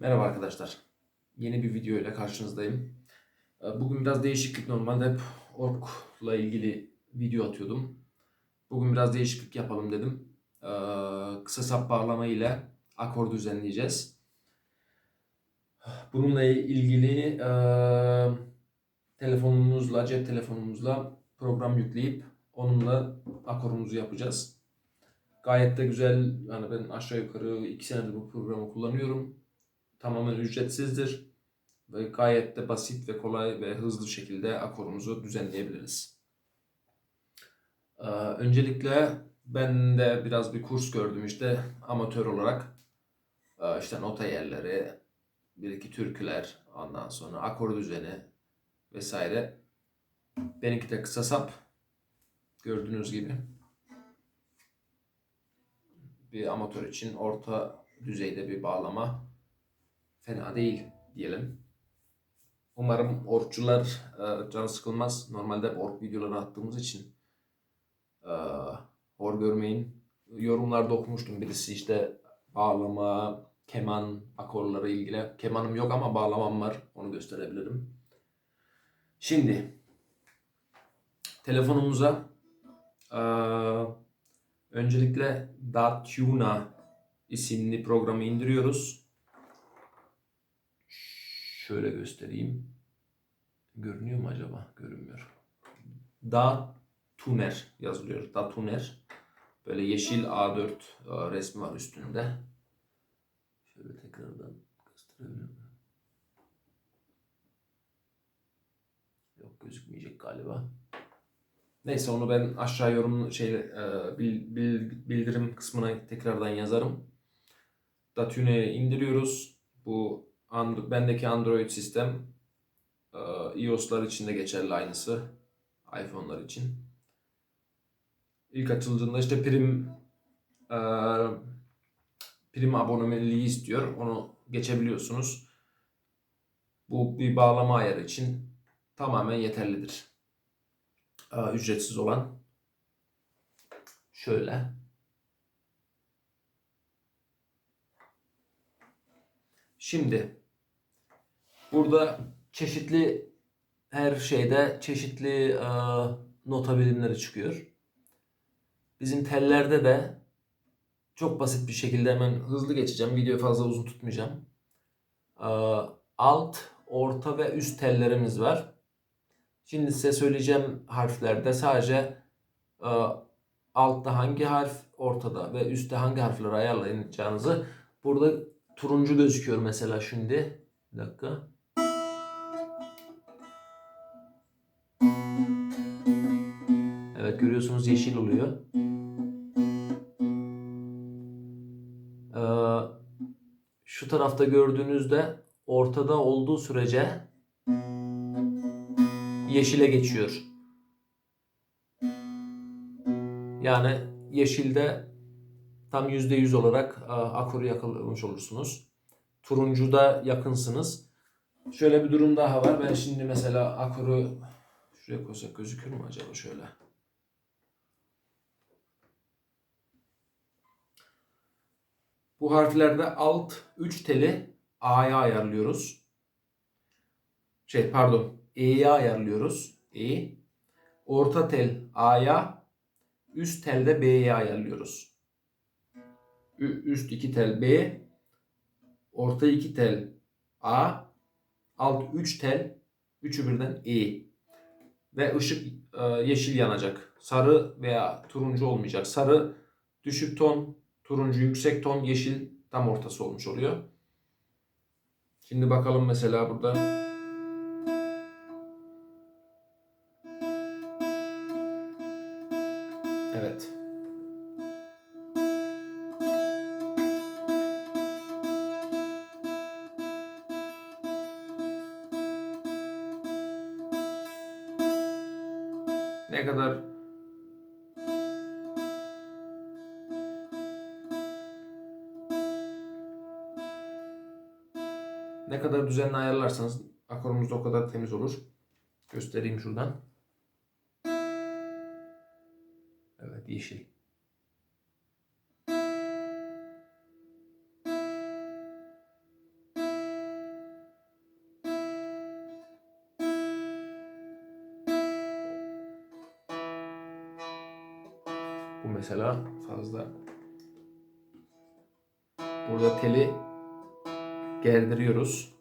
Merhaba arkadaşlar. Yeni bir video ile karşınızdayım. Ee, Bugün biraz değişiklik. Normalde hep orkla ilgili video atıyordum. Bugün biraz değişiklik yapalım dedim. Ee, Kısa sap bağlama ile akor düzenleyeceğiz. Bununla ilgili e, telefonumuzla, cep telefonumuzla program yükleyip onunla akorumuzu yapacağız. Gayet de güzel. Yani ben aşağı yukarı 2 senedir bu programı kullanıyorum tamamen ücretsizdir ve gayet de basit ve kolay ve hızlı şekilde akorumuzu düzenleyebiliriz. Ee, öncelikle ben de biraz bir kurs gördüm işte amatör olarak Ee, işte nota yerleri, bir iki türküler, ondan sonra akor düzeni vesaire. Benimki de kısa sap gördüğünüz gibi. Bir amatör için orta düzeyde bir bağlama fena değil diyelim. Umarım orkçular e, canı sıkılmaz. Normalde hep ork videoları attığımız için e, hor görmeyin. Yorumlarda okumuştum birisi işte bağlama, keman akorları ilgili. Kemanım yok ama bağlamam var. Onu gösterebilirim. Şimdi telefonumuza e, öncelikle Datuna isimli programı indiriyoruz. Şöyle göstereyim. Görünüyor mu acaba? Görünmüyor. Da Tuner yazılıyor. Da Tuner. Böyle yeşil A4 e, resmi var üstünde. Şöyle tekrardan gösterebilirim. Yok gözükmeyecek galiba. Neyse onu ben aşağı yorum şey bil- bil- bildirim kısmına tekrardan yazarım. Datune'yi indiriyoruz. Bu And- bendeki Android sistem e, iOS'lar için de geçerli aynısı. iPhone'lar için. İlk açıldığında işte prim e, prim abonemeliği istiyor. Onu geçebiliyorsunuz. Bu bir bağlama ayarı için tamamen yeterlidir. E, ücretsiz olan. Şöyle. Şimdi Burada çeşitli her şeyde çeşitli e, nota birimleri çıkıyor. Bizim tellerde de çok basit bir şekilde hemen hızlı geçeceğim. Videoyu fazla uzun tutmayacağım. E, alt, orta ve üst tellerimiz var. Şimdi size söyleyeceğim harflerde sadece e, altta hangi harf, ortada ve üstte hangi harfleri ayarlayacağınızı burada turuncu gözüküyor mesela şimdi. Bir dakika. Evet görüyorsunuz yeşil oluyor. Ee, şu tarafta gördüğünüzde ortada olduğu sürece yeşile geçiyor. Yani yeşilde tam %100 olarak e, akoru yakalamış olursunuz. Turuncuda yakınsınız. Şöyle bir durum daha var. Ben şimdi mesela akoru şuraya koysak gözükür mü acaba şöyle? Bu harflerde alt 3 teli A'ya ayarlıyoruz. Şey pardon E'ye ayarlıyoruz. E. Orta tel A'ya, üst telde B'ye ayarlıyoruz. Üst iki tel B, orta iki tel A, alt 3 tel, üçü birden E. Ve ışık e, yeşil yanacak. Sarı veya turuncu olmayacak. Sarı düşük ton, turuncu yüksek ton, yeşil tam ortası olmuş oluyor. Şimdi bakalım mesela burada. Evet. Ne kadar ne kadar düzenli ayarlarsanız akorumuz da o kadar temiz olur. Göstereyim şuradan. Evet yeşil. Mesela fazla. Burada teli gerdiriyoruz.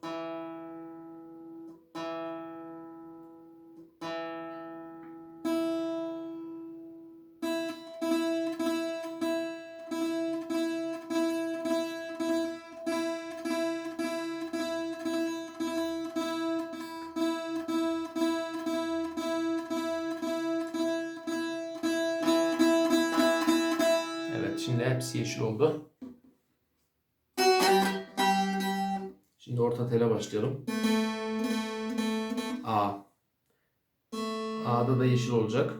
Şimdi hepsi yeşil oldu. Şimdi orta tele başlayalım. A. A'da da yeşil olacak.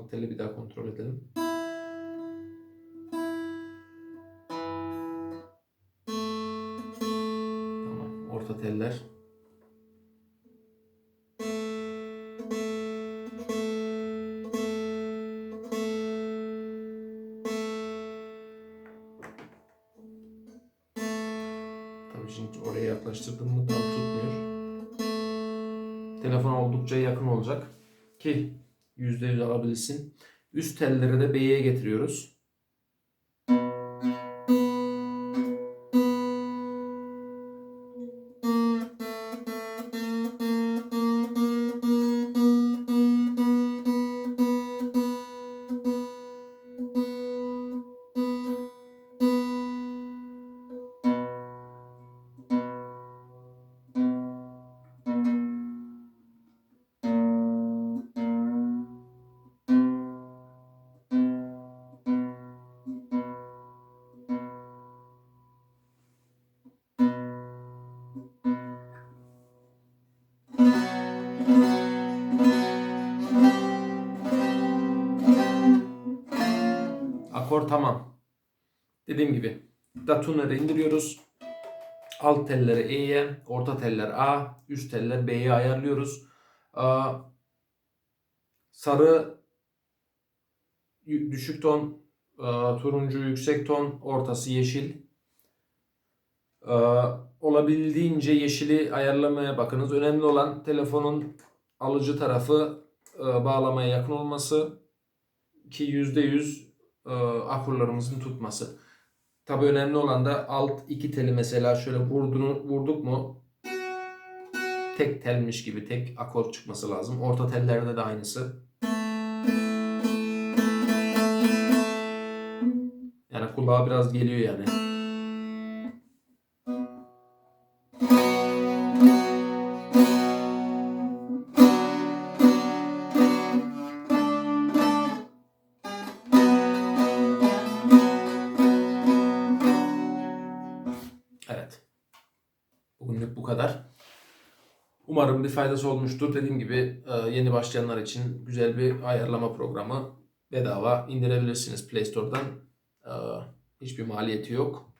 Alt bir daha kontrol edelim. Tamam. Orta teller. Tabii şimdi oraya yaklaştırdım mı tutmuyor. Telefon oldukça yakın olacak ki %100 alabilsin. Üst telleri de B'ye getiriyoruz. Akor tamam. Dediğim gibi datunları indiriyoruz. Alt telleri E'ye, orta teller A, üst teller B'ye ayarlıyoruz. Sarı düşük ton, turuncu yüksek ton, ortası yeşil. Olabildiğince yeşili ayarlamaya bakınız. Önemli olan telefonun alıcı tarafı bağlamaya yakın olması ki %100 e, akurlarımızın tutması. Tabi önemli olan da alt iki teli mesela şöyle vurdunu, vurduk mu tek telmiş gibi tek akor çıkması lazım. Orta tellerde de aynısı. Yani kulağa biraz geliyor yani. Umarım bir faydası olmuştur. Dediğim gibi e, yeni başlayanlar için güzel bir ayarlama programı bedava indirebilirsiniz Play Store'dan. E, Hiçbir maliyeti yok.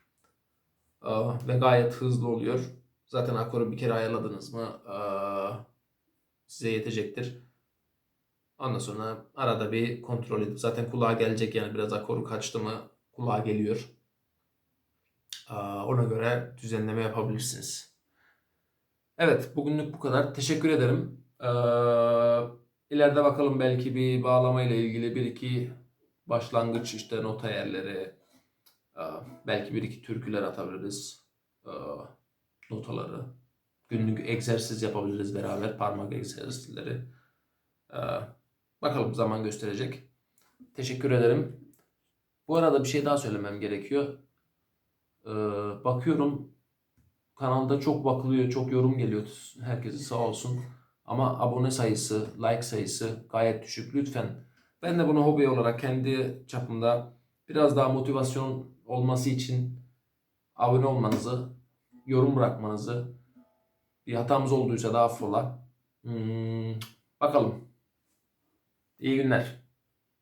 E, Ve gayet hızlı oluyor. Zaten akoru bir kere ayarladınız mı size yetecektir. Ondan sonra arada bir kontrol edip zaten kulağa gelecek yani biraz akoru kaçtı mı kulağa geliyor. Ona göre düzenleme yapabilirsiniz. Evet, bugünlük bu kadar. Teşekkür ederim. Ee, ileride bakalım belki bir bağlama ile ilgili bir iki başlangıç işte nota yerleri, ee, belki bir iki türküler atabiliriz. Ee, notaları. Günlük egzersiz yapabiliriz beraber, parmak egzersizleri. Ee, bakalım zaman gösterecek. Teşekkür ederim. Bu arada bir şey daha söylemem gerekiyor. Ee, bakıyorum kanalda çok bakılıyor, çok yorum geliyor. Herkese sağ olsun. Ama abone sayısı, like sayısı gayet düşük. Lütfen ben de bunu hobi olarak kendi çapımda biraz daha motivasyon olması için abone olmanızı, yorum bırakmanızı, bir hatamız olduysa da affola. Hmm, bakalım. İyi günler.